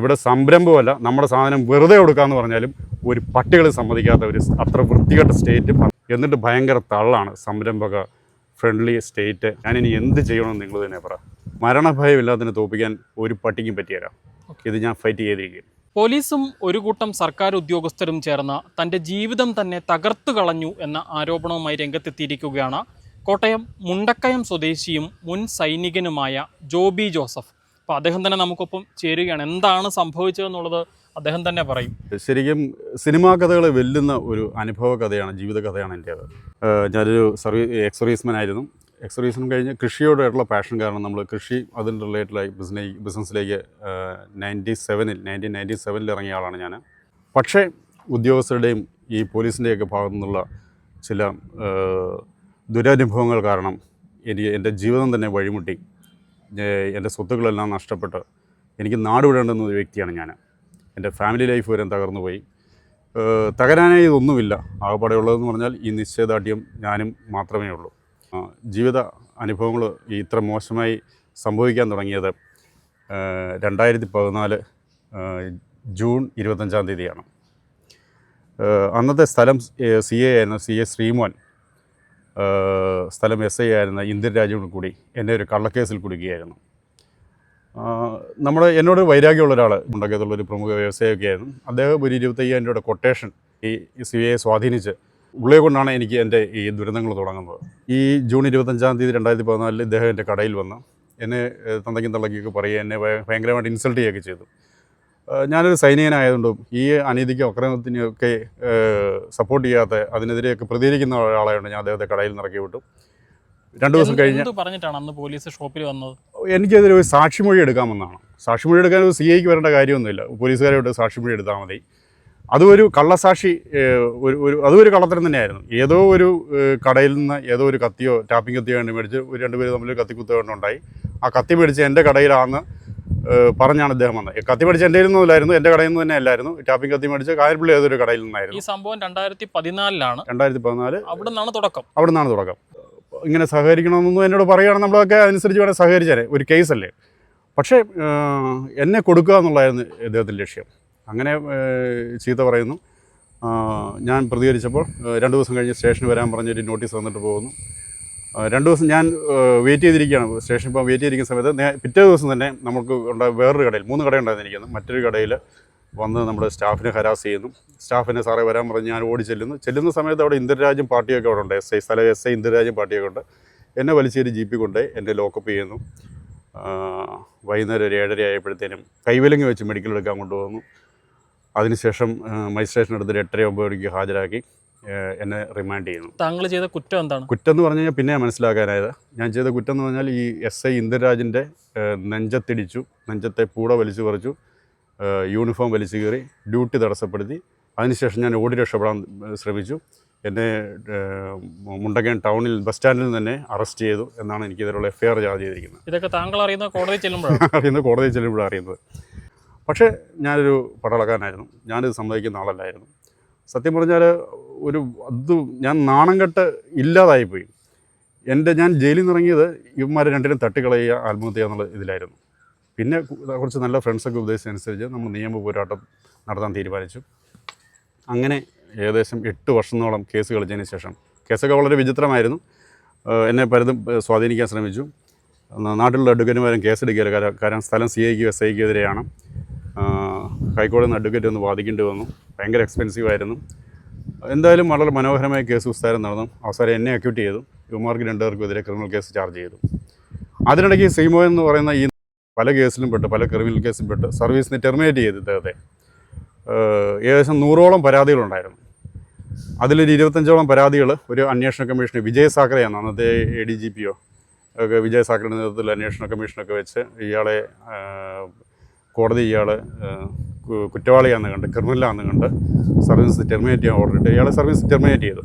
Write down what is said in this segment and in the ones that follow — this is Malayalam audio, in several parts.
ഇവിടെ സംരംഭമല്ല നമ്മുടെ സാധനം വെറുതെ കൊടുക്കാന്ന് പറഞ്ഞാലും ഒരു പട്ടികൾ സമ്മതിക്കാത്ത ഒരു അത്ര വൃത്തികെട്ട സ്റ്റേറ്റ് എന്നിട്ട് ഭയങ്കര തള്ളാണ് സംരംഭക ഫ്രണ്ട്ലി സ്റ്റേറ്റ് ഞാനിനി എന്ത് ചെയ്യണമെന്ന് നിങ്ങൾ തന്നെ പറ. മരണഭയമില്ലാത്തതിനെ തോപ്പിക്കാൻ ഒരു പട്ടിക്കും പറ്റിയരാം ഇത് ഞാൻ ഫൈറ്റ് ചെയ്തിരിക്കും പോലീസും ഒരു കൂട്ടം സർക്കാർ ഉദ്യോഗസ്ഥരും ചേർന്ന് തന്റെ ജീവിതം തന്നെ തകർത്തു കളഞ്ഞു എന്ന ആരോപണവുമായി രംഗത്തെത്തിയിരിക്കുകയാണ് കോട്ടയം മുണ്ടക്കയം സ്വദേശിയും മുൻ സൈനികനുമായ ജോബി ജോസഫ്. അപ്പോൾ അദ്ദേഹം തന്നെ നമുക്കൊപ്പം ചേരുകയാണ്. എന്താണ് സംഭവിച്ചതെന്നുള്ളത് അദ്ദേഹം തന്നെ പറയും. ശരിക്കും സിനിമാ കഥകളെ വെല്ലുന്ന ഒരു അനുഭവ കഥയാണ് ജീവിത കഥയാണ് എന്റേത് അത് ഞാനൊരു സർവീ എക്സ് സർവീസ്മാൻ ആയിരുന്നു. എക്സ് സർവീസ്മാൻ കഴിഞ്ഞ് കൃഷിയോടായിട്ടുള്ള പാഷൻ കാരണം നമ്മൾ കൃഷി അതിന് റിലേറ്റഡായി ബിസിനസ് ബിസിനസ്സിലേക്ക് നയന്റി സെവനിൽ നയന്റീൻ നയന്റി സെവനിൽ ഇറങ്ങിയ ആളാണ് ഞാൻ പക്ഷേ ഉദ്യോഗസ്ഥരുടെയും ഈ പോലീസിന്റെയൊക്കെ ഭാഗത്തു നിന്നുള്ള ചില ദുരനുഭവങ്ങൾ കാരണം എനിക്ക് എന്റെ ജീവിതം തന്നെ വഴിമുട്ടി. എന്റെ സ്വത്തുക്കളെല്ലാം നഷ്ടപ്പെട്ട് എനിക്ക് നാട് വിടേണ്ടുന്ന ഒരു വ്യക്തിയാണ് ഞാൻ. എന്റെ ഫാമിലി ലൈഫ് വരെ തകർന്നു പോയി. തകരാനായി ഇതൊന്നുമില്ല. ആകപ്പാടെ ഉള്ളതെന്ന് പറഞ്ഞാൽ ഈ നിശ്ചയദാർഢ്യം ഞാനും മാത്രമേ ഉള്ളൂ. ജീവിത അനുഭവങ്ങൾ ഇത്ര മോശമായി സംഭവിക്കാൻ തുടങ്ങിയത് രണ്ടായിരത്തി പതിനാല് ജൂൺ ഇരുപത്തഞ്ചാം തീയതിയാണ്. അന്നത്തെ സ്ഥലം സി എ ആയിരുന്നു സി എ ശ്രീമോൻ. സ്ഥലം എസ് ഐ ആയിരുന്ന ഇന്ദിരാജോട് കൂടി എന്നെ ഒരു കള്ളക്കേസിൽ കുടുക്കുകയായിരുന്നു നമ്മൾ എന്നോട് വൈരാഗ്യമുള്ള ഒരാൾ ഉണ്ടാക്കിയതുള്ള ഒരു പ്രമുഖ വ്യവസായമൊക്കെ ആയിരുന്നു. അദ്ദേഹം ഒരു ഇരുപത്തയ്യായിരം രൂപയുടെ കൊട്ടേഷൻ ഈ സി ഐയെ സ്വാധീനിച്ച് ഉള്ളേ കൊണ്ടാണ് എനിക്ക് എന്റെ ഈ ദുരന്തങ്ങൾ തുടങ്ങുന്നത്. ഈ ജൂൺ ഇരുപത്തഞ്ചാം തീയതി രണ്ടായിരത്തി പതിനാലിൽ ഇദ്ദേഹം എന്റെ കടയിൽ വന്ന് എന്നെ തന്തയ്ക്കും തള്ളക്കൊക്കെ പറയുക എന്നെ ഭയ- ഭയങ്കരമായിട്ട് ഇൻസൾട്ട് ചെയ്യുകയൊക്കെ ചെയ്തു. ഞാനൊരു സൈനികനായതുകൊണ്ടും ഈ അനീതിക്കും അക്രമത്തിനെയൊക്കെ സപ്പോർട്ട് ചെയ്യാത്ത അതിനെതിരെയൊക്കെ പ്രതികരിക്കുന്ന ഒരാളായതുകൊണ്ട് ഞാൻ അദ്ദേഹത്തെ കടയിൽ നിറക്കി വിട്ടു രണ്ട് ദിവസം കഴിഞ്ഞ് പറഞ്ഞിട്ടാണ് അന്ന് പോലീസ് ഷോപ്പിൽ വന്നത്? എനിക്കതിൽ ഒരു സാക്ഷിമൊഴി എടുക്കാമെന്നാണ്. സാക്ഷിമൊഴി എടുക്കാൻ ഒരു സി ഐക്ക് വരേണ്ട കാര്യമൊന്നുമില്ല. പോലീസുകാരോട്ട് സാക്ഷിമൊഴി എടുത്താൽ മതി. അതും കള്ളസാക്ഷി ഒരു ഒരു അതും ഒരു കള്ളത്തരം തന്നെയായിരുന്നു. ഏതോ ഒരു കടയിൽ നിന്ന് ഏതോ ഒരു കത്തിയോ ടാപ്പിംഗ് കത്തിയോ വേണ്ടി മേടിച്ച് ഒരു രണ്ടുപേര് തമ്മിൽ കത്തിക്കുത്തുകൊണ്ടുണ്ടായി ആ കത്തി മേടിച്ച് എന്റെ കടയിലാണെന്ന് പറഞ്ഞാണ് അദ്ദേഹം വന്നത്. കത്തി മേടിച്ച് എന്റെ നിന്നല്ലായിരുന്നു എന്റെ കടയിൽ നിന്ന് തന്നെ അല്ലായിരുന്നു. ടാപ്പിംഗ് കത്തി മേടിച്ച് കായൽപ്പള്ളി ഏതൊരു കടയിൽ നിന്നായിരുന്നു? ഈ സംഭവം രണ്ടായിരത്തി പതിനാലിലാണ് രണ്ടായിരത്തി പതിനാല് അവിടെ നിന്നാണ് തുടക്കം. അവിടെ നിന്നാണ് തുടക്കം. ഇങ്ങനെ സഹകരിക്കണമെന്നൊന്നും എന്നോട് പറയുകയാണെങ്കിൽ നമ്മളൊക്കെ അതനുസരിച്ച് വേണം സഹകരിച്ചാലേ ഒരു കേസല്ലേ? പക്ഷേ എന്നെ കൊടുക്കുക എന്നുള്ളതായിരുന്നു ഇദ്ദേഹത്തിന്റെ ലക്ഷ്യം. അങ്ങനെ ചീത്ത പറയുന്നു. ഞാൻ പ്രതികരിച്ചപ്പോൾ രണ്ട് ദിവസം കഴിഞ്ഞ് സ്റ്റേഷനിൽ വരാൻ പറഞ്ഞൊരു നോട്ടീസ് തന്നിട്ട് പോകുന്നു. രണ്ട് ദിവസം ഞാൻ വെയിറ്റ് ചെയ്തിരിക്കുകയാണ്. സ്റ്റേഷൻ ഇപ്പോൾ വെയിറ്റ് ചെയ്തിരിക്കുന്ന സമയത്ത് പിറ്റേ ദിവസം തന്നെ നമുക്ക് ഉണ്ട വേറൊരു കടയിൽ മൂന്ന് കടയുണ്ടായിരുന്നിരിക്കുന്നു മറ്റൊരു കടയിൽ വന്ന് നമ്മുടെ സ്റ്റാഫിനെ ഹരാസ് ചെയ്യുന്നു. സ്റ്റാഫിനെ സാറേ വരാൻ പറഞ്ഞ് ഞാൻ ഓടി ചെല്ലുന്നു. ചെല്ലുന്ന സമയത്ത് അവിടെ ഇന്ദിരാജും പാർട്ടിയൊക്കെ അവിടെ ഉണ്ട്. എസ് ഐ സ്ഥലം എസ് ഐ ഇന്ദിരാജും പാർട്ടിയൊക്കെ ഉണ്ട്. എന്നെ വലിച്ചേരി പി കൊണ്ട് എന്റെ ലോക്കപ്പ് ചെയ്യുന്നു. വൈകുന്നേരം ഒരു ഏഴര ആയപ്പോഴത്തേനും കൈവിലങ്ങി വെച്ച് മെഡിക്കൽ എടുക്കാൻ കൊണ്ടുപോകുന്നു. അതിനുശേഷം മജിസ്ട്രേഷൻ എടുത്തിട്ട് എട്ടര ഒമ്പത് മണിക്ക് ഹാജരാക്കി. എന്നെ റിമാൻഡ് ചെയ്യുന്നു. താങ്കൾ ചെയ്ത കുറ്റം എന്താണ്? കുറ്റം എന്ന് പറഞ്ഞു കഴിഞ്ഞാൽ പിന്നെ മനസ്സിലാക്കാനായത്. ഞാൻ ചെയ്ത കുറ്റം എന്ന് പറഞ്ഞാൽ ഈ എസ് ഐ ഇന്ദിരാജിന്റെ നെഞ്ചത്തിടിച്ചു നെഞ്ചത്തെ പൂട വലിച്ചു പറിച്ചു യൂണിഫോം വലിച്ചു കയറി ഡ്യൂട്ടി തടസ്സപ്പെടുത്തി. അതിനുശേഷം ഞാൻ ഓടി രക്ഷപ്പെടാൻ ശ്രമിച്ചു. എന്നെ മുണ്ടകൻ മുണ്ടക്കയം ടൗണിൽ ബസ് സ്റ്റാൻഡിൽ നിന്ന് തന്നെ അറസ്റ്റ് ചെയ്തു എന്നാണ് എനിക്ക് ഇതിലുള്ള എഫ്ഐആർ ചാർജ് ചെയ്തിരിക്കുന്നത്. ഇതൊക്കെ താങ്കൾ അറിയുന്ന കോടതി ചെല്ലുമ്പോഴാണ് അറിയുന്നത് കോടതി ചെല്ലുമ്പോഴാണ് അറിയുന്നത്. പക്ഷേ ഞാനൊരു പടളക്കാനായിരുന്നു ഞാനിത് സമ്മതിക്കുന്ന ആളല്ലായിരുന്നു. സത്യം പറഞ്ഞാൽ ഒരു അത് ഞാൻ നാണം കെട്ട് ഇല്ലാതായിപ്പോയി. എന്റെ ഞാൻ ജയിലിൽ നിന്ന് ഇറങ്ങിയത് ഇവന്മാരെ രണ്ടിനും തട്ടിക്കളയുക ആത്മഹത്യ എന്നുള്ള ഇതിലായിരുന്നു. പിന്നെ കുറച്ച് നല്ല ഫ്രണ്ട്സൊക്കെ ഉപദേശിച്ചനുസരിച്ച് നമ്മൾ നിയമ പോരാട്ടം നടത്താൻ തീരുമാനിച്ചു. അങ്ങനെ ഏകദേശം എട്ട് വർഷത്തോളം കേസ് കളിച്ചതിന് ശേഷം കേസൊക്കെ വളരെ വിചിത്രമായിരുന്നു. എന്നെ പലതും സ്വാധീനിക്കാൻ ശ്രമിച്ചു. നാട്ടിലുള്ള അഡ്വക്കേറ്റുമാരും കേസെടുക്കുകയില്ല കാരണം സ്ഥലം സി ഐക്കും എസ് ഐക്കും എതിരെയാണ് ഹൈക്കോടതിയിൽ നിന്ന് അഡ്വക്കേറ്റ് ഒന്ന് വാദിക്കേണ്ടി വന്നു. ഭയങ്കര എക്സ്പെൻസീവ് ആയിരുന്നു. എന്തായാലും വളരെ മനോഹരമായ കേസ് വിസ്താരം നടന്നു. അവസാനം എന്നെ അക്യൂട്ട് ചെയ്തു. യുവമാർക്ക് രണ്ടുപേർക്കും എതിരെ ക്രിമിനൽ കേസ് ചാർജ് ചെയ്തു. അതിനിടയ്ക്ക് സീമോ എന്ന് പറയുന്ന ഈ പല കേസിലും പെട്ട് പല ക്രിമിനൽ കേസിലും പെട്ട് സർവീസിനെ ടെർമിനേറ്റ് ചെയ്തു ഇദ്ദേഹത്തെ. ഏകദേശം നൂറോളം പരാതികളുണ്ടായിരുന്നു. അതിലൊരു ഇരുപത്തഞ്ചോളം പരാതികൾ ഒരു അന്വേഷണ കമ്മീഷൻ വിജയ് സാക്കറയാണ് അന്നത്തെ എ ഡി ജി പിയോ ഒക്കെ വിജയ് സാക്കറിന്റെ നേതൃത്വത്തിൽ അന്വേഷണ കമ്മീഷനൊക്കെ വെച്ച് ഇയാളെ കോടതി ഇയാൾ കുറ്റവാളിയാണെന്ന് കണ്ട് ക്രിമിനലാണെന്ന് കണ്ട് സർവീസ് ടെർമിനേറ്റ് ചെയ്യാൻ ഓർഡർ ഇട്ട് ഇയാളെ സർവീസ് ടെർമിനേറ്റ് ചെയ്തു.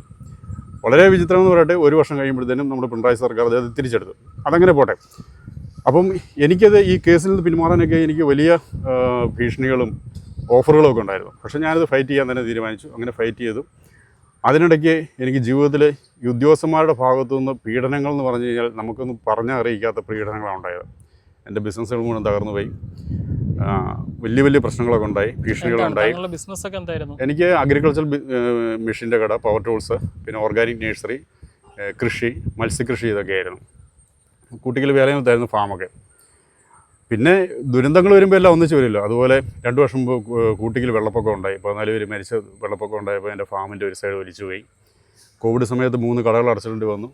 വളരെ വിചിത്രം എന്ന് പറയട്ടെ ഒരു വർഷം കഴിയുമ്പോഴത്തേനും നമ്മുടെ പിണറായി സർക്കാർ അദ്ദേഹത്തെ തിരിച്ചെടുത്തു. അതങ്ങനെ പോട്ടെ. അപ്പം എനിക്കത് ഈ കേസിൽ നിന്ന് പിന്മാറാനൊക്കെ എനിക്ക് വലിയ ഭീഷണികളും ഓഫറുകളും ഒക്കെ ഉണ്ടായിരുന്നു. പക്ഷേ ഞാനത് ഫൈറ്റ് ചെയ്യാൻ തന്നെ തീരുമാനിച്ചു. അങ്ങനെ ഫൈറ്റ് ചെയ്തു. അതിനിടയ്ക്ക് എനിക്ക് ജീവിതത്തിൽ ഈ ഉദ്യോഗസ്ഥന്മാരുടെ ഭാഗത്തു നിന്ന് പീഡനങ്ങൾ എന്ന് പറഞ്ഞു കഴിഞ്ഞാൽ നമുക്കൊന്നും പറഞ്ഞറിയിക്കാത്ത പീഡനങ്ങളാണ് ഉണ്ടായത്. എന്റെ ബിസിനസ്സുകൾ മുഴുവൻ തകർന്നു പോയി. വലിയ വലിയ പ്രശ്നങ്ങളൊക്കെ ഉണ്ടായി ഭീഷണികളുണ്ടായി ബിസിനസ്സൊക്കെ എന്തായിരുന്നു? എനിക്ക് അഗ്രികൾച്ചർ മെഷീന്റെ കട പവർ ടൂൾസ് പിന്നെ ഓർഗാനിക് നഴ്സറി കൃഷി മത്സ്യകൃഷി ഇതൊക്കെ ഇതൊക്കെയായിരുന്നു കുട്ടികൾ വേലയത്തായിരുന്നു ഫാമൊക്കെ പിന്നെ ദുരന്തങ്ങൾ വരുമ്പോൾ എല്ലാം ഒന്നിച്ച് വരുമല്ലോ അതുപോലെ രണ്ട് വർഷം മുമ്പ് കൂട്ടിക്കൽ വെള്ളപ്പൊക്കം ഉണ്ടായി. പതിനാല് പേര് മരിച്ച വെള്ളപ്പൊക്കം ഉണ്ടായപ്പോൾ എന്റെ ഫാമിന്റെ ഒരു സൈഡ് ഒലിച്ചു പോയി. കോവിഡ് സമയത്ത് മൂന്ന് കടകൾ അടച്ചിട്ടുണ്ട് വന്നു.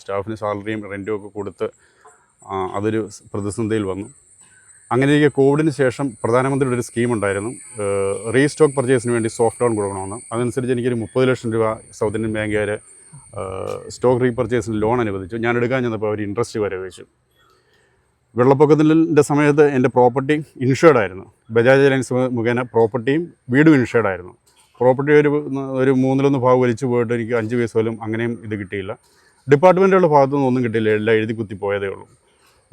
സ്റ്റാഫിന് സാലറിയും റെന്റും ഒക്കെ കൊടുത്ത് അതൊരു പ്രതിസന്ധിയിൽ വന്നു. അങ്ങനെയൊക്കെ കോവിഡിന് ശേഷം പ്രധാനമന്ത്രിയുടെ ഒരു സ്കീമുണ്ടായിരുന്നു റീസ്റ്റോക്ക് പർച്ചേസിന് വേണ്ടി സോഫ്റ്റ് ലോൺ കൊടുക്കണമെന്ന്. അതനുസരിച്ച് എനിക്കൊരു മുപ്പത് ലക്ഷം രൂപ സൗത്ത് ഇന്ത്യൻ ബാങ്കുകാർ സ്റ്റോക്ക് റീപർച്ചേസിന് ലോൺ അനുവദിച്ചു. ഞാൻ എടുക്കാൻ ചെന്നപ്പോൾ അവർ ഇൻട്രസ്റ്റ് വരെ വെച്ചു. വെള്ളപ്പൊക്കത്തിന്റെ സമയത്ത് എന്റെ പ്രോപ്പർട്ടി ഇൻഷുർഡ് ആയിരുന്നു. ബജാജ് അലയൻസ് മുഖേന പ്രോപ്പർട്ടിയും വീടും ഇൻഷുർഡ് ആയിരുന്നു. പ്രോപ്പർട്ടി ഒരു ഒരു മൂന്നിലൊന്ന് ഭാഗം വലിച്ചു പോയിട്ട് എനിക്ക് അഞ്ച് പൈസ പോലും അങ്ങനെയും ഇത് കിട്ടിയില്ല. ഡിപ്പാർട്ട്മെന്റുകളുടെ ഭാഗത്തുനിന്ന് ഒന്നും കിട്ടിയില്ല. എല്ലാം എഴുതി കുത്തി പോയതേ ഉള്ളൂ.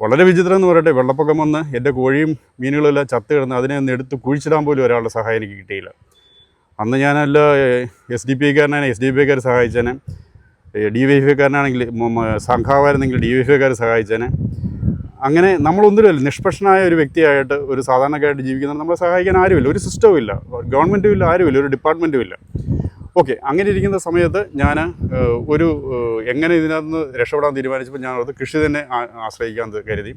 വളരെ വിചിത്രം എന്ന് പറയട്ടെ. വെള്ളപ്പൊക്കം വന്ന് എന്റെ കോഴിയും മീനുകളും എല്ലാം ചത്ത് കിടന്ന് അതിനെ ഒന്ന് എടുത്ത് കുഴിച്ചിടാൻ പോലും ഒരാളുടെ സഹായം എനിക്ക് കിട്ടിയില്ല. അന്ന് ഞാനല്ല എസ് ഡി പി ഐക്കാരനാണ് എസ് ഡി പി ഐക്കാർ സഹായിച്ചേനെ. ഡി വൈ എഫ് ഐക്കാരനാണെങ്കിൽ സംഘാവായിരുന്നെങ്കിൽ ഡി വൈ എഫ് ഐക്കാർ സഹായിച്ചേനെ. അങ്ങനെ നമ്മളൊന്നുമില്ല നിഷ്പക്ഷനായ ഒരു വ്യക്തിയായിട്ട് ഒരു സാധാരണക്കാരായിട്ട് ജീവിക്കുന്നവർ നമ്മളെ സഹായിക്കാൻ ആരുമില്ല. ഒരു സിസ്റ്റവും ഇല്ല. ഗവൺമെന്റും ഇല്ല ആരുമില്ല. ഒരു ഡിപ്പാർട്ട്മെന്റും ഇല്ല. ഓക്കെ അങ്ങനെ ഇരിക്കുന്ന സമയത്ത് ഞാൻ ഒരു എങ്ങനെ ഇതിനകത്ത് നിന്ന് രക്ഷപ്പെടാൻ തീരുമാനിച്ചപ്പോൾ ഞാൻ അത് കൃഷി തന്നെ ആശ്രയിക്കാൻ കരുതി.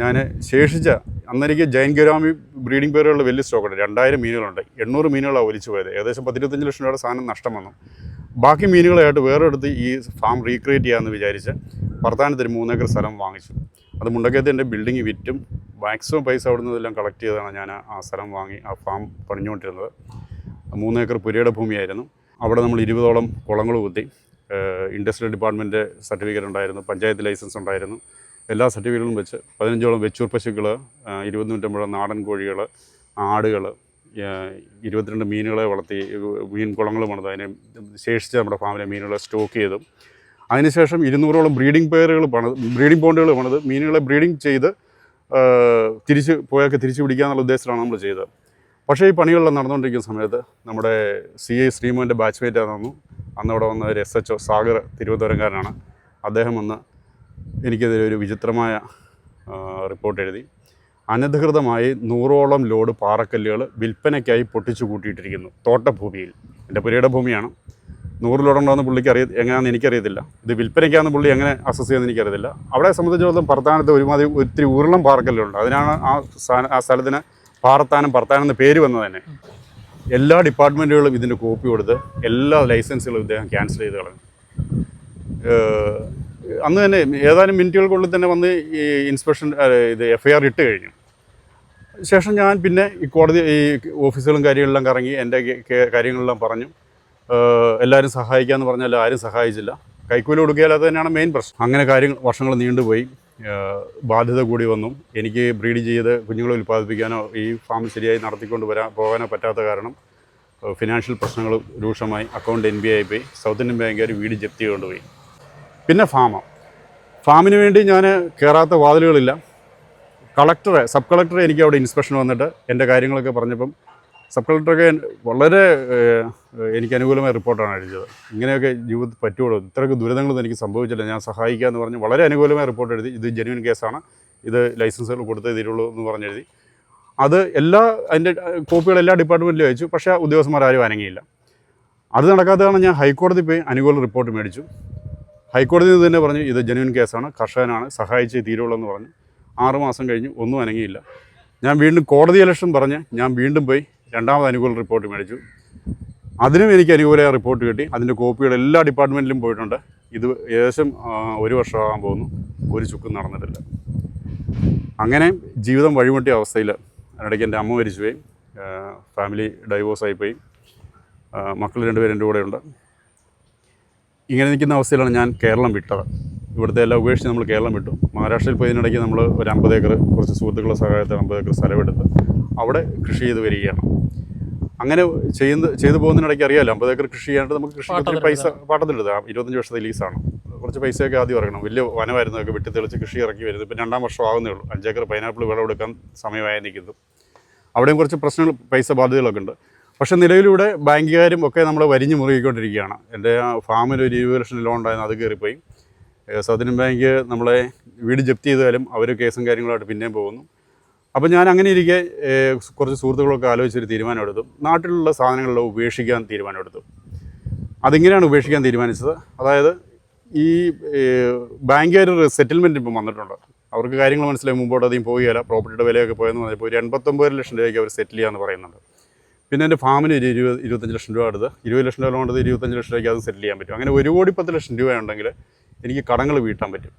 ഞാൻ ശേഷിച്ച അന്നെനിക്ക് ജൈൻ ഗരാമി ബ്രീഡിംഗ് പേരുകളുടെ വലിയ സ്റ്റോക്കുണ്ട്. രണ്ടായിരം മീനുകളുണ്ട്. എണ്ണൂറ് മീനുകളാണ് ഒലിച്ചു പോയത്. ഏകദേശം പത്തിരുപത്തഞ്ച് ലക്ഷം രൂപയുടെ സാധനം നഷ്ടം വന്നു. ബാക്കി മീനുകളായിട്ട് വേറെ എടുത്ത് ഈ ഫാം റീക്രിയേറ്റ് ചെയ്യാമെന്ന് വിചാരിച്ച് വർത്താനത്തിന് മൂന്നേക്കർ സ്ഥലം വാങ്ങിച്ചു. അത് മുണ്ടക്കയത്ത് എന്റെ ബിൽഡിംഗ് വിറ്റും മാക്സിമം പൈസ അവിടെ നിന്നെല്ലാം കളക്ട് ചെയ്താണ് ഞാൻ ആ സ്ഥലം വാങ്ങി ആ ഫാം പണിഞ്ഞുകൊണ്ടിരുന്നത്. മൂന്നേക്കർ പുരയുടെ ഭൂമിയായിരുന്നു. അവിടെ നമ്മൾ ഇരുപതോളം കുളങ്ങൾ കുത്തി ഇൻഡസ്ട്രിയൽ ഡിപ്പാർട്ട്മെന്റ് സർട്ടിഫിക്കറ്റ് ഉണ്ടായിരുന്നു പഞ്ചായത്ത് ലൈസൻസ് ഉണ്ടായിരുന്നു. എല്ലാ സർട്ടിഫിക്കറ്റുകളും വെച്ച് പതിനഞ്ചോളം വെച്ചൂർ പശുക്കൾ ഇരുപത് ഇരുപത്തിനൂറ്റമ്പത് നാടൻ കോഴികൾ ആടുകൾ ഇരുപത്തിരണ്ട് മീനുകളെ വളർത്തി മീൻ കുളങ്ങൾ പണിത്. അതിനെ ശേഷിച്ച് നമ്മുടെ ഫാമിലെ മീനുകളെ സ്റ്റോക്ക് ചെയ്തു. അതിനുശേഷം ഇരുന്നൂറോളം ബ്രീഡിംഗ് പെയറുകൾ പണിത് ബ്രീഡിംഗ് പോണ്ടുകൾ പണിത് മീനുകളെ ബ്രീഡിംഗ് ചെയ്ത് തിരിച്ച് പോയൊക്കെ തിരിച്ച് പിടിക്കാന്നുള്ള ഉദ്ദേശത്തിലാണ് നമ്മൾ ചെയ്തത്. പക്ഷേ ഈ പണികളെല്ലാം നടന്നുകൊണ്ടിരിക്കുന്ന സമയത്ത് നമ്മുടെ സി ഐ ശ്രീമോന്റെ ബാച്ച്മേറ്റ് ആണെന്നു അന്ന് അവിടെ വന്ന ഒരു എസ് എച്ച് ഒ സാഗർ തിരുവനന്തപുരംകാരനാണ്. അദ്ദേഹം വന്ന് എനിക്കെതിരെ ഒരു വിചിത്രമായ റിപ്പോർട്ട് എഴുതി. അനധികൃതമായി നൂറോളം ലോഡ് പാറക്കല്ലുകൾ വിൽപ്പനയ്ക്കായി പൊട്ടിച്ചു കൂട്ടിയിട്ടിരിക്കുന്നു തോട്ടഭൂമിയിൽ. എന്റെ പുരയുടെ ഭൂമിയാണ് നൂറ് ലോഡുണ്ടോയെന്ന് പുള്ളിക്ക് അറിയ എങ്ങനെയാണെന്ന് എനിക്കറിയത്തില്ല. ഇത് വിൽപ്പനയ്ക്കാന്ന് പുള്ളി എങ്ങനെ അസസ് ചെയ്യുന്നത് എനിക്കറിയത്തില്ല. അവിടെ സംബന്ധിച്ചിടത്തോളം പ്രധാനത്തെ ഒരുമാതിരി ഒത്തിരി ഉരുളം പാറക്കല്ലുണ്ട് അതിനാണ് ആ ആ സ്ഥലത്തിന് പാറത്താനം പറത്താനം എന്ന പേര് വന്നത് തന്നെ. എല്ലാ ഡിപ്പാർട്ട്മെന്റുകളും ഇതിന്റെ കോപ്പി കൊടുത്ത് എല്ലാ ലൈസൻസുകളും ഇദ്ദേഹം ക്യാൻസൽ ചെയ്ത് കളഞ്ഞു. അന്ന് തന്നെ ഏതാനും മിനിറ്റുകൾക്കുള്ളിൽ തന്നെ വന്ന് ഈ ഇൻസ്പെക്ഷൻ ഇത് എഫ് ഐ ആർ ഇട്ട് കഴിഞ്ഞു. ശേഷം ഞാൻ പിന്നെ ഈ കോടതി ഈ ഓഫീസുകളും കാര്യങ്ങളെല്ലാം കറങ്ങി എന്റെ കാര്യങ്ങളെല്ലാം പറഞ്ഞു. എല്ലാവരും സഹായിക്കാമെന്ന് പറഞ്ഞാൽ ആരും സഹായിച്ചില്ല. കൈക്കൂലി കൊടുക്കുകയാൽ അത് തന്നെയാണ് മെയിൻ പ്രശ്നം. അങ്ങനെ കാര്യങ്ങൾ വർഷങ്ങൾ നീണ്ടുപോയി. ബാധ്യത കൂടി വന്നു. എനിക്ക് ബ്രീഡ് ചെയ്ത് കുഞ്ഞുങ്ങളെ ഉൽപ്പാദിപ്പിക്കാനോ ഈ ഫാം ശരിയായി നടത്തിക്കൊണ്ട് വരാൻ പോകാനോ പറ്റാത്ത കാരണം ഫിനാൻഷ്യൽ പ്രശ്നങ്ങൾ രൂക്ഷമായി. അക്കൗണ്ട് എൻ ബി ആയി പോയി സൗത്ത് ഇന്ത്യൻ ബാങ്കുകാർ വീട് ജപ്തി കൊണ്ടുപോയി. പിന്നെ ഫാമ. ഫാമിന് വേണ്ടി ഞാൻ കയറാത്ത വാതിലുകളില്ല. കളക്ടറെ സബ് കളക്ടറെ എനിക്ക് അവിടെ ഇൻസ്പെക്ഷൻ വന്നിട്ട് എന്റെ കാര്യങ്ങളൊക്കെ പറഞ്ഞപ്പം സബ് കളക്ടറൊക്കെ വളരെ എനിക്ക് അനുകൂലമായ റിപ്പോർട്ടാണ് എഴുതിയത്. ഇങ്ങനെയൊക്കെ ജീവിതത്തിൽ പറ്റുള്ളൂ. ഇത്രയൊക്കെ ദുരിതങ്ങളൊന്നും എനിക്ക് സംഭവിച്ചില്ല. ഞാൻ സഹായിക്കുക എന്ന് പറഞ്ഞ് വളരെ അനുകൂലമായ റിപ്പോർട്ട് എഴുതി. ഇത് ജെന്യൂൻ കേസാണ്. ഇത് ലൈസൻസുകൾ കൊടുത്തേ തീരുള്ളൂ എന്ന് പറഞ്ഞെഴുതി അത് എല്ലാ അതിന്റെ കോപ്പികൾ എല്ലാ ഡിപ്പാർട്ട്മെന്റിലും അയച്ചു. പക്ഷേ ആരും അനങ്ങിയില്ല. അത് നടക്കാത്തതാണ് ഞാൻ ഹൈക്കോടതി പോയി അനുകൂല റിപ്പോർട്ട് മേടിച്ചു. ഹൈക്കോടതി തന്നെ പറഞ്ഞു ഇത് ജെന്യൂൻ കേസാണ് കർഷകനാണ് സഹായിച്ചേ തീരുള്ളൂ എന്ന് പറഞ്ഞു ആറുമാസം കഴിഞ്ഞു ഒന്നും അനങ്ങിയില്ല. ഞാൻ വീണ്ടും കോടതി ഇലക്ഷൻ പറഞ്ഞ് ഞാൻ വീണ്ടും പോയി രണ്ടാമത് അനുകൂല റിപ്പോർട്ട് മേടിച്ചു. അതിനും എനിക്ക് അനുകൂല റിപ്പോർട്ട് കിട്ടി. അതിന്റെ കോപ്പികൾ എല്ലാ ഡിപ്പാർട്ട്മെന്റിലും പോയിട്ടുണ്ട്. ഇത് ഏകദേശം ഒരു വർഷമാകാൻ പോകുന്നു. ഒരു ചുക്കും നടന്നിട്ടില്ല. അങ്ങനെ ജീവിതം വഴിമുട്ടിയ അവസ്ഥയിൽ അതിനിടയ്ക്ക് എന്റെ അമ്മ മരിച്ചുപോയി ഫാമിലി ഡൈവോഴ്സായി പോയി. മക്കൾ രണ്ടുപേരും എന്റെ കൂടെയുണ്ട്. ഇങ്ങനെ നിൽക്കുന്ന അവസ്ഥയിലാണ് ഞാൻ കേരളം വിട്ടത്. ഇവിടുത്തെ എല്ലാം ഉപേക്ഷിച്ച് നമ്മൾ കേരളം വിട്ടു. മഹാരാഷ്ട്രയിൽ പോയതിനിടയ്ക്ക് നമ്മൾ ഒരു അമ്പത് ഏക്കർ കുറച്ച് സുഹൃത്തുക്കളുടെ സഹായത്തിൽ അമ്പത് ഏക്കർ സ്ഥലമെടുത്ത് അവിടെ കൃഷി ചെയ്ത് വരികയാണ്. അങ്ങനെ ചെയ്യുന്ന ചെയ്തു പോകുന്നതിനിടയ്ക്ക് അറിയാമല്ലോ അമ്പത് ഏക്കർ കൃഷി ചെയ്യാണ്ട് നമുക്ക് കൃഷി ഒത്തിരി പൈസ പാട്ടത്തിലെടുത്ത് ഇരുപത്തഞ്ച് വർഷത്തെ ലീസാണ് കുറച്ച് പൈസയൊക്കെ ആദ്യം ഇറങ്ങണം. വലിയ വനമായിരുന്നൊക്കെ വെട്ടി തെളിച്ച് കൃഷി ഇറക്കി വരുന്നത്. ഇപ്പം രണ്ടാം വർഷം ആകുന്നേ ഉള്ളൂ. അഞ്ചേക്കർ പൈനാപ്പിൾ വിളവെടുക്കാൻ സമയമായി നിൽക്കുന്നു. അവിടെയും കുറച്ച് പ്രശ്നങ്ങൾ പൈസ ബാധ്യതകളൊക്കെ ഉണ്ട്. പക്ഷേ നിലവിലൂടെ ബാങ്കുകാരും ഒക്കെ നമ്മളെ വരിഞ്ഞ് മുറുകിക്കൊണ്ടിരിക്കുകയാണ്. എന്റെ ആ ഫാമിൽ ഒരു ഇരുപത് ലക്ഷം ലോൺ ഉണ്ടായിരുന്നു. അത് കയറിപ്പോയി. സൗദിനൻ ബാങ്ക് നമ്മളെ വീട് ജപ്തി ചെയ്താലും അവർ കേസും കാര്യങ്ങളായിട്ട് പിന്നെയും പോകുന്നു. അപ്പോൾ ഞാൻ അങ്ങനെ ഇരിക്കെ കുറച്ച് സുഹൃത്തുക്കളൊക്കെ ആലോചിച്ചൊരു തീരുമാനമെടുത്തു. നാട്ടിലുള്ള സാധനങ്ങളെല്ലാം ഉപേക്ഷിക്കാൻ തീരുമാനമെടുത്തു. അതിങ്ങനെയാണ് ഉപേക്ഷിക്കാൻ തീരുമാനിച്ചത്. അതായത് ഈ ബാങ്കുകാർ സെറ്റിൽമെന്റ് ഇപ്പം വന്നിട്ടുണ്ട്. അവർക്ക് കാര്യങ്ങൾ മനസ്സിലായി മുമ്പോട്ട് അധികം പോവുകയില്ല. പ്രോപ്പർട്ടിയുടെ വിലയൊക്കെ പോയെന്ന് പറഞ്ഞപ്പോൾ ഒരു എൺപത്തൊമ്പത് ലക്ഷം രൂപയ്ക്ക് അവർ സെറ്റിൽ ചെയ്യാമെന്ന് പറയുന്നുണ്ട്. പിന്നെ എന്റെ ഫാമിന് ഒരു ഇരുപത് ഇരുപത്തഞ്ച് ലക്ഷം രൂപ അടുത്ത്. ഇരുപത് ലക്ഷം രൂപ എടുത്ത് ഇരുപത്തഞ്ച് ലക്ഷം രൂപയ്ക്ക് അത് സെറ്റിൽ ചെയ്യാൻ പറ്റും. അങ്ങനെ ഒരു കോടി പത്ത് ലക്ഷം രൂപ ഉണ്ടെങ്കിൽ എനിക്ക് കടങ്ങൾ വീട്ടാൻ പറ്റും.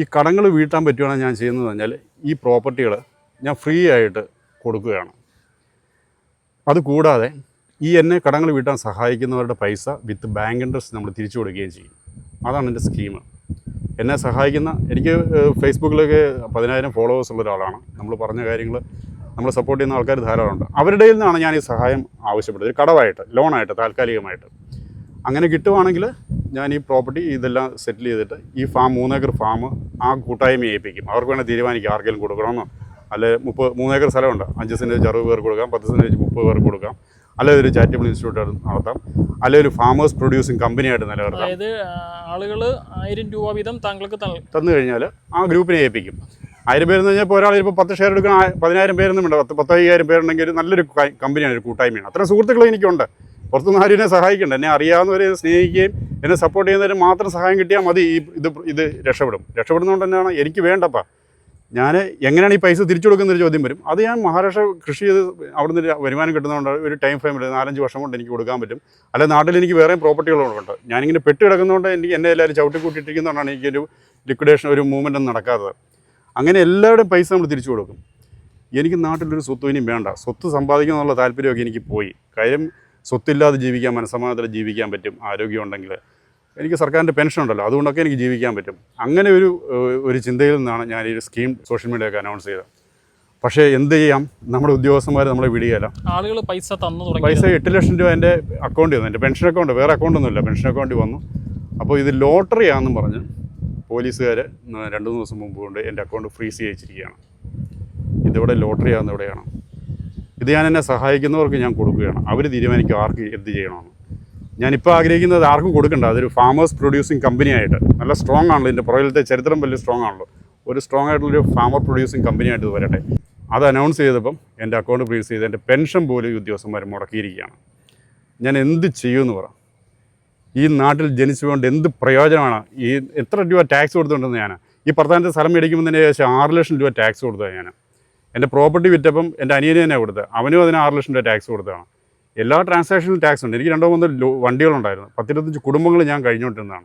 ഈ കടങ്ങൾ വീട്ടാൻ പറ്റുകയാണെങ്കിൽ ഞാൻ ചെയ്യുന്നത് പറഞ്ഞാൽ ഈ പ്രോപ്പർട്ടികൾ ഞാൻ ഫ്രീ ആയിട്ട് കൊടുക്കുകയാണ്. അതുകൂടാതെ ഈ എന്നെ കടങ്ങൾ വീട്ടാൻ സഹായിക്കുന്നവരുടെ പൈസ വിത്ത് ബാങ്ക് ഇൻട്രസ്റ്റ് നമ്മൾ തിരിച്ചു കൊടുക്കുകയും ചെയ്യും. അതാണ് എന്റെ സ്കീം എന്നെ സഹായിക്കുന്ന എനിക്ക് ഫേസ്ബുക്കിലൊക്കെ പതിനായിരം ഫോളോവേഴ്സ് ഉള്ള ഒരാളാണ്. നമ്മൾ പറഞ്ഞ കാര്യങ്ങൾ നമ്മൾ സപ്പോർട്ട് ചെയ്യുന്ന ആൾക്കാർ ധാരാളമുണ്ട്. അവരുടെ നിന്നാണ് ഞാൻ ഈ സഹായം ആവശ്യപ്പെട്ടത് ഒരു കടവായിട്ട് ലോണായിട്ട് താൽക്കാലികമായിട്ട്. അങ്ങനെ കിട്ടുവാണെങ്കിൽ ഞാൻ ഈ പ്രോപ്പർട്ടി ഇതെല്ലാം സെറ്റിൽ ചെയ്തിട്ട് ഈ ഫാം മൂന്നേക്കർ ഫാം ആ കൂട്ടായ്മ ഏൽപ്പിക്കും. അവർക്ക് വേണേൽ തീരുമാനിക്കാം ആർക്കെങ്കിലും കൊടുക്കണമെന്നോ. അല്ലെ മുപ്പത് മൂന്നേക്കർ സ്ഥലമുണ്ട്. അഞ്ച് സെന്റേജ് അറുപത് പേർക്ക് കൊടുക്കാം പത്ത് സെന്റേജ് മുപ്പത് പേർക്ക് കൊടുക്കാം. അല്ലെങ്കിൽ ഒരു ചാരിറ്റബിൾ ഇൻസ്റ്റിറ്റ്യൂട്ട് നടത്താം. അല്ലെങ്കിൽ ഒരു ഫാമേഴ്സ് പ്രൊഡ്യൂസിങ് കമ്പനിയായിട്ട് നിലനിർത്താം. അതായത് ആളുകൾ ആയിരം രൂപ വീതം താങ്കൾക്ക് തന്നു കഴിഞ്ഞാൽ ആ ഗ്രൂപ്പിനെ ഏൽപ്പിക്കും. ആയിരം പേരെന്ന് കഴിഞ്ഞാൽ ഇപ്പോൾ ഒരാൾ ഇപ്പോൾ പത്ത് ഷെയർ എടുക്കണം പതിനായിരം പേരൊന്നും വേണ്ട. പത്ത് പത്തയ്യായിരം പേരുണ്ടെങ്കിൽ നല്ലൊരു കമ്പനിയാണ് ഒരു കൂട്ടായ്മയാണ്. അത്ര സുഹൃത്തുക്കൾ എനിക്കുണ്ട്. പുറത്തുനിന്ന് ആരും എന്നെ സഹായിക്കണ്ട. എന്നെ അറിയാവുന്നവരെ സ്നേഹിക്കുകയും എന്നെ സപ്പോർട്ട് ചെയ്യുന്നവരെ മാത്രം സഹായം കിട്ടിയാൽ മതി ഈ ഇത് ഇത് രക്ഷപ്പെടും. രക്ഷപ്പെടുന്നതുകൊണ്ട് തന്നെയാണ് എനിക്ക് വേണ്ടപ്പാ. ഞാൻ എങ്ങനെയാണ് ഈ പൈസ തിരിച്ചു കൊടുക്കുന്ന ഒരു ചോദ്യം വരും. അത് ഞാൻ മഹാരാഷ്ട്ര കൃഷി ചെയ്ത് ഒരു വരുമാനം കിട്ടുന്നതുകൊണ്ട് ഒരു ടൈം ഫ്രെയിം ഫ്രെയിമിൽ നാലഞ്ച് വർഷം കൊണ്ട് എനിക്ക് കൊടുക്കാൻ പറ്റും. അല്ലെ നാട്ടിൽ എനിക്ക് വേറെയും പ്രോപ്പർട്ടികളുണ്ട് ഞാനിങ്ങനെ പെട്ട് കിടക്കുന്നതുകൊണ്ട് എനിക്ക് എന്നെ എല്ലാവരും ചവിട്ടി കൂട്ടിയിട്ടിരിക്കുന്നതുകൊണ്ടാണ് എനിക്കൊരു ലിക്വിഡേഷൻ ഒരു മൂവ്മെന്റ് ഒന്നും നടക്കാത്തത്. അങ്ങനെ എല്ലാവരുടെയും പൈസ നമ്മൾ തിരിച്ചു കൊടുക്കും. എനിക്ക് നാട്ടിലൊരു സ്വത്ത് ഇനിയും വേണ്ട. സ്വത്ത് സമ്പാദിക്കുക എന്നുള്ള താല്പര്യമൊക്കെ എനിക്ക് പോയി. കാര്യം സ്വത്തില്ലാതെ ജീവിക്കാൻ മനസ്സമാധാനത്തിൽ ജീവിക്കാൻ പറ്റും. ആരോഗ്യം ഉണ്ടെങ്കിൽ എനിക്ക് സർക്കാരിന്റെ പെൻഷൻ ഉണ്ടല്ലോ അതുകൊണ്ടൊക്കെ എനിക്ക് ജീവിക്കാൻ പറ്റും. അങ്ങനെ ഒരു ഒരു ചിന്തയിൽ നിന്നാണ് ഞാൻ ഈ ഒരു സ്കീം സോഷ്യൽ മീഡിയയൊക്കെ അനൗൺസ് ചെയ്തത്. പക്ഷേ എന്ത് ചെയ്യാം? നമ്മുടെ ഉദ്യോഗസ്ഥന്മാർ നമ്മളെ വിടുകയല്ല. ആളുകൾ പൈസ തന്നു തുടങ്ങി പൈസ എട്ട് ലക്ഷം രൂപ എന്റെ അക്കൗണ്ടിൽ വന്നു എന്റെ പെൻഷൻ അക്കൗണ്ട് വേറെ അക്കൗണ്ടൊന്നുമില്ല പെൻഷൻ അക്കൗണ്ടിൽ വന്നു. അപ്പോൾ ഇത് ലോട്ടറി ആണെന്നും പറഞ്ഞ് പോലീസുകാർ രണ്ട് മൂന്ന് ദിവസം മുമ്പ് കൊണ്ട് എന്റെ അക്കൗണ്ട് ഫ്രീസ് ചെയ്യിച്ചിരിക്കുകയാണ്. ഇതിവിടെ ലോട്ടറി ആകുന്ന ഇവിടെയാണ്. ഇത് ഞാൻ എന്നെ സഹായിക്കുന്നവർക്ക് ഞാൻ കൊടുക്കുകയാണ്. അവർ തീരുമാനിക്കും ആർക്ക് എന്ത് ചെയ്യണമെന്ന്. ഞാനിപ്പോൾ ആഗ്രഹിക്കുന്നത് ആർക്കും കൊടുക്കണ്ട. അതൊരു ഫാമേഴ്സ് പ്രൊഡ്യൂസിങ് കമ്പനിയായിട്ട് നല്ല സ്ട്രോങ് ആണല്ലോ ഇതിന്റെ പുറകിലത്തെ ചരിത്രം വലിയ സ്ട്രോങ് ആണല്ലോ. ഒരു സ്ട്രോങ് ആയിട്ടുള്ളൊരു ഫാമർ പ്രൊഡ്യൂസിങ് കമ്പനിയായിട്ട് ഇത് വരട്ടെ. അത് അനൗൺസ് ചെയ്തപ്പം എന്റെ അക്കൗണ്ട് ഫ്രീസ് ചെയ്ത് എന്റെ പെൻഷൻ പോലും ഈ ഉദ്യോഗസ്ഥന്മാർ മുടക്കിയിരിക്കുകയാണ്. ഞാൻ എന്ത് ചെയ്യുമെന്ന് പറ. ഈ നാട്ടിൽ ജനിച്ചുകൊണ്ട് എന്ത് പ്രയോജനമാണ്? ഈ എത്ര രൂപ ടാക്സ് കൊടുത്തുകൊണ്ടെന്ന് ഞാൻ ഈ പ്രധാനത്തെ സ്ഥലം മേടിക്കുമ്പോൾ തന്നെ ഏകദേശം ആറ് ലക്ഷം രൂപ ടാക്സ് കൊടുത്തതാണ് ഞാൻ എന്റെ പ്രോപ്പർട്ടി വിറ്റപ്പം എന്റെ അനിയനെ തന്നെ കൊടുത്തത്. അവനും അതിന് ആറ് ലക്ഷം രൂപ ടാക്സ് കൊടുത്തതാണ്. എല്ലാ ട്രാൻസാക്ഷനിലും ടാക്സ് ഉണ്ട്. എനിക്ക് രണ്ടോ മൂന്നോ വണ്ടികളുണ്ടായിരുന്നു. പത്തിരുപത്തഞ്ച് കുടുംബങ്ങൾ ഞാൻ കഴിഞ്ഞുകൊണ്ടിരുന്നതാണ്.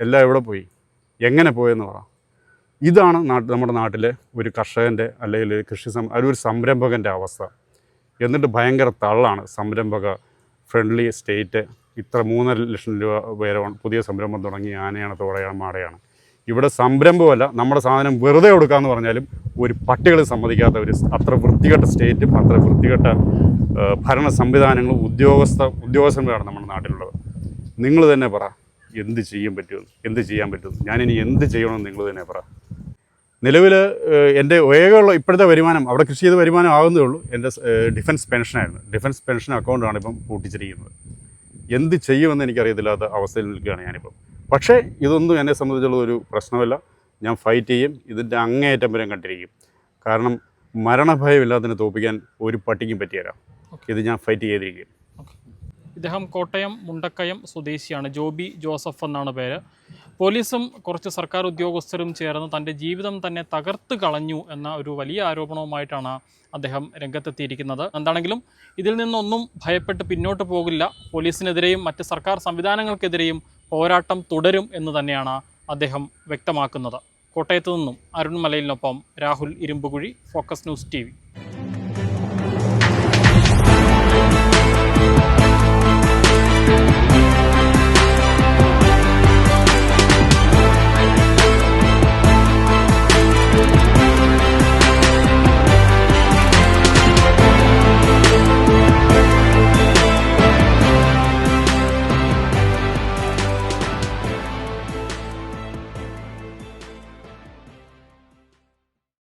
എല്ലാം എവിടെ പോയി? എങ്ങനെ പോയെന്ന് പറ. ഇതാണ് നാട്ട് നമ്മുടെ നാട്ടിലെ ഒരു കർഷകന്റെ അല്ലെങ്കിൽ കൃഷി സം ഒരു സംരംഭകന്റെ അവസ്ഥ. എന്നിട്ട് ഭയങ്കര തള്ളാണ് സംരംഭക ഫ്രണ്ട്ലി സ്റ്റേറ്റ് ഇത്ര മൂന്നര ലക്ഷം രൂപ പേരെ പുതിയ സംരംഭം തുടങ്ങി ആനയാണ് തോടയാണ് മാടയാണ്. ഇവിടെ സംരംഭമല്ല നമ്മുടെ സാധനം വെറുതെ കൊടുക്കാമെന്ന് പറഞ്ഞാലും ഒരു പട്ടികൾ സമ്മതിക്കാത്ത ഒരു അത്ര വൃത്തികെട്ട സ്റ്റേറ്റും അത്ര വൃത്തികെട്ട ഭരണ സംവിധാനങ്ങളും ഉദ്യോഗസ്ഥ ഉദ്യോഗസ്ഥന്മാരാണ് നമ്മുടെ നാട്ടിലുള്ളത്. നിങ്ങൾ തന്നെ പറ എന്ത് ചെയ്യാൻ പറ്റും എന്ത് ചെയ്യാൻ പറ്റും? ഞാനിനി എന്ത് ചെയ്യണമെന്ന് നിങ്ങൾ തന്നെ പറ. നിലവിൽ എന്റെ ഏകമുള്ള ഇപ്പോഴത്തെ വരുമാനം അവിടെ കൃഷി ചെയ്ത് വരുമാനം ആകുന്നേ ഉള്ളൂ എന്റെ ഡിഫൻസ് പെൻഷനായിരുന്നു. ഡിഫൻസ് പെൻഷൻ അക്കൗണ്ടാണ് ഇപ്പം പൂട്ടിച്ചിരിക്കുന്നത്. എന്ത് ചെയ്യുമെന്ന് എനിക്കറിയത്തില്ലാത്ത അവസ്ഥയിൽ നിൽക്കുകയാണ് ഞാനിപ്പം. പക്ഷേ ഇതൊന്നും എന്നെ സംബന്ധിച്ചുള്ള ഒരു പ്രശ്നമല്ല. ഞാൻ ഫൈറ്റ് ചെയ്യും ഇതിന്റെ അങ്ങേയറ്റം വരെ കണ്ടിരിക്കും. കാരണം മരണഭയമില്ലാത്തതിനെ തോപ്പിക്കാൻ ഒരു പട്ടിക്കും പറ്റിയല്ല ഇത് ഞാൻ ഫൈറ്റ് ചെയ്തിരിക്കും. ഇദ്ദേഹം കോട്ടയം മുണ്ടക്കയം സ്വദേശിയാണ്. ജോബി ജോസഫ് എന്നാണ് പേര്. പോലീസും കുറച്ച് സർക്കാർ ഉദ്യോഗസ്ഥരും ചേർന്ന് തന്റെ ജീവിതം തന്നെ തകർത്ത് കളഞ്ഞു എന്ന ഒരു വലിയ ആരോപണവുമായിട്ടാണ് അദ്ദേഹം രംഗത്തെത്തിയിരിക്കുന്നത്. എന്താണെങ്കിലും ഇതിൽ നിന്നൊന്നും ഭയപ്പെട്ട് പിന്നോട്ട് പോകില്ല. പോലീസിനെതിരെയും മറ്റ് സർക്കാർ സംവിധാനങ്ങൾക്കെതിരെയും പോരാട്ടം തുടരും എന്ന് തന്നെയാണ് അദ്ദേഹം വ്യക്തമാക്കുന്നത്. കോട്ടയത്തു നിന്നും Arun മലയിലിനൊപ്പം Rahul Irumbukuzhi focus news T